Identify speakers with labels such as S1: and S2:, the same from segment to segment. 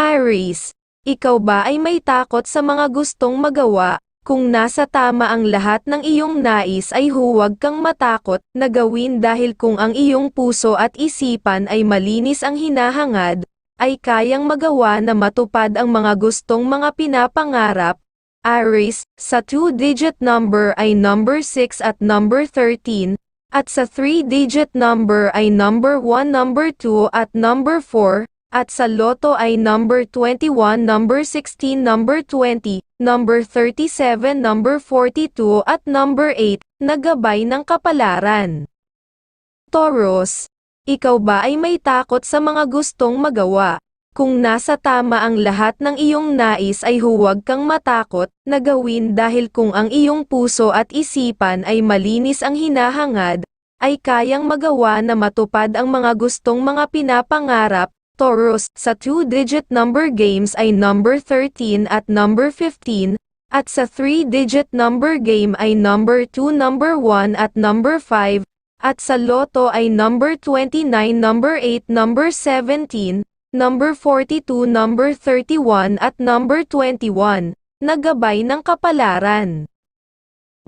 S1: Aries, ikaw ba ay may takot sa mga gustong magawa? Kung nasa tama ang lahat ng iyong nais ay huwag kang matakot na gawin dahil kung ang iyong puso at isipan ay malinis ang hinahangad, ay kayang magawa na matupad ang mga gustong mga pinapangarap. Aries, sa 2-digit number ay number 6 at number 13, at sa 3-digit number ay number 1, number 2 at number 4, at sa loto ay number 21, number 16, number 20, number 37, number 42 at number 8, na gabay ng kapalaran. Taurus, ikaw ba ay may takot sa mga gustong magawa? Kung nasa tama ang lahat ng iyong nais ay huwag kang matakot na gawin dahil kung ang iyong puso at isipan ay malinis ang hinahangad, ay kayang magawa na matupad ang mga gustong mga pinapangarap. Taurus, sa 2-digit number games ay number 13 at number 15, at sa 3-digit number game ay number 2, number 1 at number 5, at sa loto ay number 29, number 8, number 17, number 42, number 31 at number 21, nagabay ng kapalaran.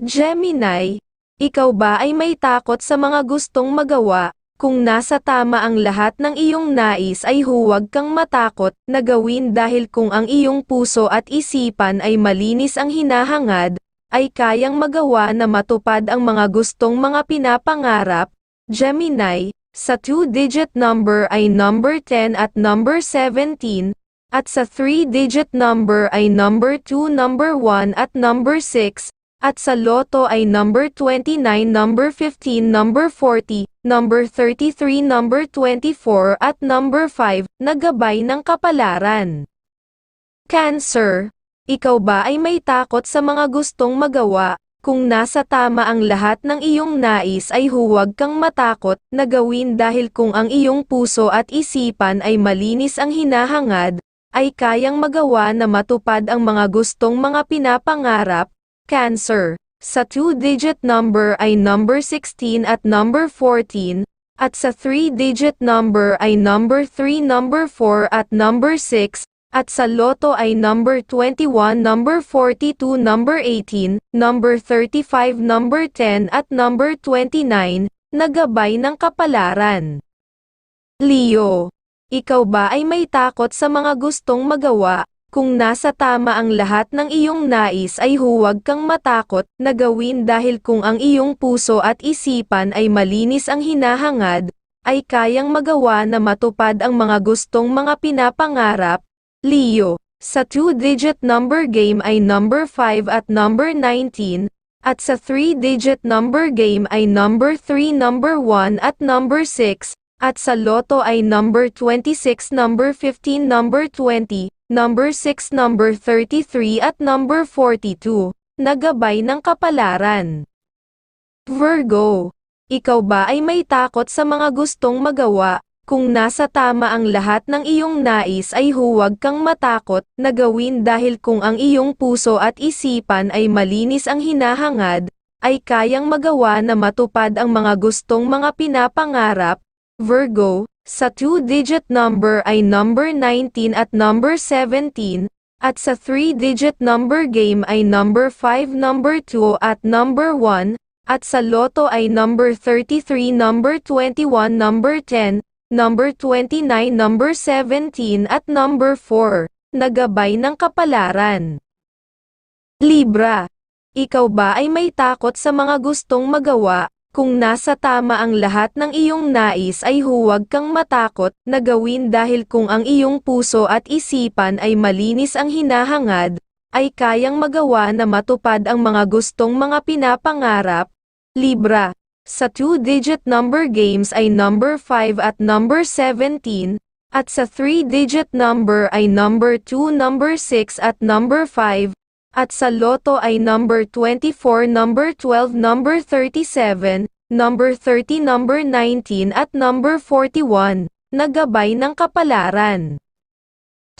S1: Gemini, ikaw ba ay may takot sa mga gustong magawa? Kung nasa tama ang lahat ng iyong nais ay huwag kang matakot na gawin dahil kung ang iyong puso at isipan ay malinis ang hinahangad, ay kayang magawa na matupad ang mga gustong mga pinapangarap. Gemini, sa 2-digit number ay number 10 at number 17, at sa 3-digit number ay number 2, number 1 at number 6, at sa loto ay number 29, number 15, number 40, number 33, number 24 at number 5, na gabay ng kapalaran. Cancer, ikaw ba ay may takot sa mga gustong magawa? Kung nasa tama ang lahat ng iyong nais ay huwag kang matakot na gawin dahil kung ang iyong puso at isipan ay malinis ang hinahangad, ay kayang magawa na matupad ang mga gustong mga pinapangarap. Cancer, sa 2-digit number ay number 16 at number 14, at sa 3-digit number ay number 3, number 4 at number 6, at sa loto ay number 21, number 42, number 18, number 35, number 10 at number 29, nagabay ng kapalaran. Leo, ikaw ba ay may takot sa mga gustong magawa? Kung nasa tama ang lahat ng iyong nais ay huwag kang matakot na gawin dahil kung ang iyong puso at isipan ay malinis ang hinahangad, ay kayang magawa na matupad ang mga gustong mga pinapangarap. Leo, sa 2-digit number game ay number 5 at number 19, at sa 3-digit number game ay number 3, number 1 at number 6, at sa loto ay number 26, number 15, number 20, number 6, number 33 at number 42, nagabay ng kapalaran. Virgo, ikaw ba ay may takot sa mga gustong magawa? Kung nasa tama ang lahat ng iyong nais ay huwag kang matakot na gawin dahil kung ang iyong puso at isipan ay malinis ang hinahangad, ay kayang magawa na matupad ang mga gustong mga pinapangarap. Virgo, sa 2-digit number ay number 19 at number 17, at sa 3-digit number game ay number 5, number 2 at number 1, at sa loto ay number 33, number 21, number 10, number 29, number 17 at number 4, nagabay ng kapalaran. Libra, ikaw ba ay may takot sa mga gustong magawa? Kung nasa tama ang lahat ng iyong nais ay huwag kang matakot na gawin dahil kung ang iyong puso at isipan ay malinis ang hinahangad, ay kayang magawa na matupad ang mga gustong mga pinapangarap. Libra, sa 2-digit number games ay number 5 at number 17, at sa 3-digit number ay number 2, number 6 at number 5, at sa loto ay number 24, number 12, number 37, number 30, number 19 at number 41, nagabay ng kapalaran.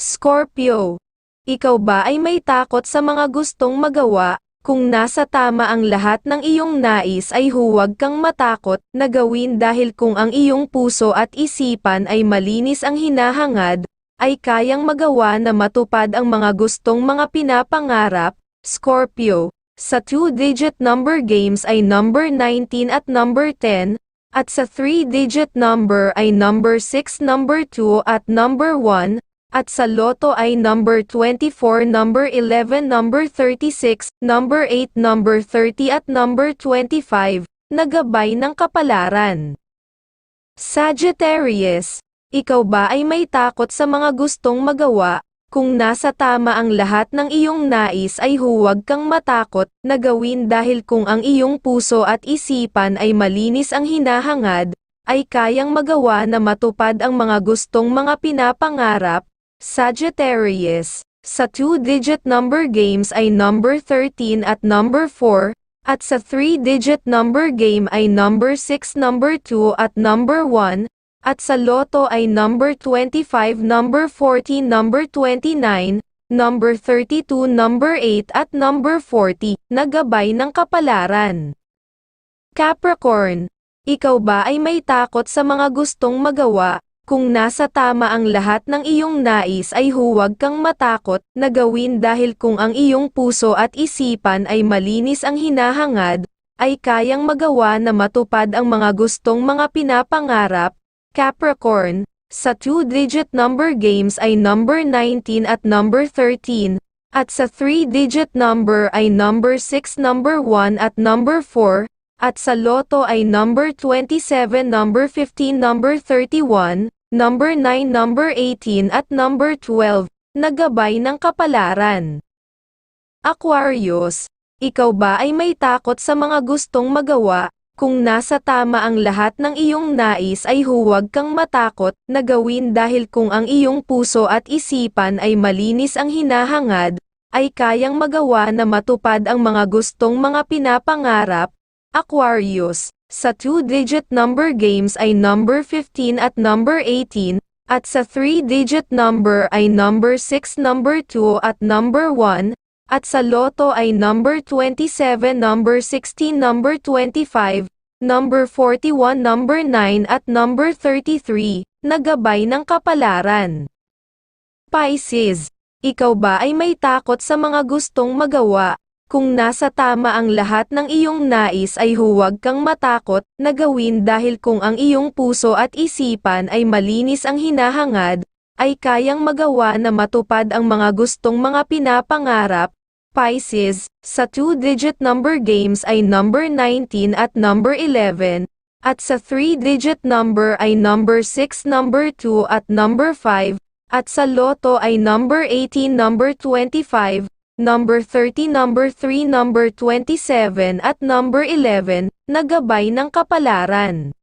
S1: Scorpio, ikaw ba ay may takot sa mga gustong magawa? Kung nasa tama ang lahat ng iyong nais ay huwag kang matakot na gawin dahil kung ang iyong puso at isipan ay malinis ang hinahangad, ay kayang magawa na matupad ang mga gustong mga pinapangarap, Scorpio. Sa two-digit number games ay number 19 at number 10, at sa three-digit number ay number 6, number 2 at number 1, at sa loto ay number 24, number 11, number 36, number 8, number 30 at number 25, nagabay ng kapalaran. Sagittarius, ikaw ba ay may takot sa mga gustong magawa? Kung nasa tama ang lahat ng iyong nais ay huwag kang matakot na gawin dahil kung ang iyong puso at isipan ay malinis ang hinahangad, ay kayang magawa na matupad ang mga gustong mga pinapangarap. Sagittarius, sa two-digit number games ay number 13 at number 4, at sa three-digit number game ay number 6, number 2 at number 1, at sa loto ay number 25, number 14, number 29, number 32, number 8 at number 40, nagabay ng kapalaran. Capricorn, ikaw ba ay may takot sa mga gustong magawa? Kung nasa tama ang lahat ng iyong nais ay huwag kang matakot na gawin dahil kung ang iyong puso at isipan ay malinis ang hinahangad, ay kayang magawa na matupad ang mga gustong mga pinapangarap, Capricorn, sa two-digit number games ay number 19 at number 13, at sa three-digit number ay number 6, number 1 at number 4, at sa loto ay number 27, number 15, number 31, number 9, number 18 at number 12, nagabay ng kapalaran. Aquarius, ikaw ba ay may takot sa mga gustong magawa? Kung nasa tama ang lahat ng iyong nais ay huwag kang matakot na gawin dahil kung ang iyong puso at isipan ay malinis ang hinahangad, ay kayang magawa na matupad ang mga gustong mga pinapangarap. Aquarius, sa two-digit number games ay number 15 at number 18, at sa three-digit number ay number 6, number 2 at number 1, at sa loto ay number 27, number 16, number 25, number 41, number 9 at number 33, nagabay ng kapalaran. Pisces, ikaw ba ay may takot sa mga gustong magawa? Kung nasa tama ang lahat ng iyong nais ay huwag kang matakot na gawin dahil kung ang iyong puso at isipan ay malinis ang hinahangad, ay kayang magawa na matupad ang mga gustong mga pinapangarap. Pisces, sa two-digit number games ay number 19 at number 11, at sa three-digit number ay number 6, number 2 at number 5, at sa loto ay number 18, number 25, number 30, number 3, number 27 at number 11, nagabay ng kapalaran.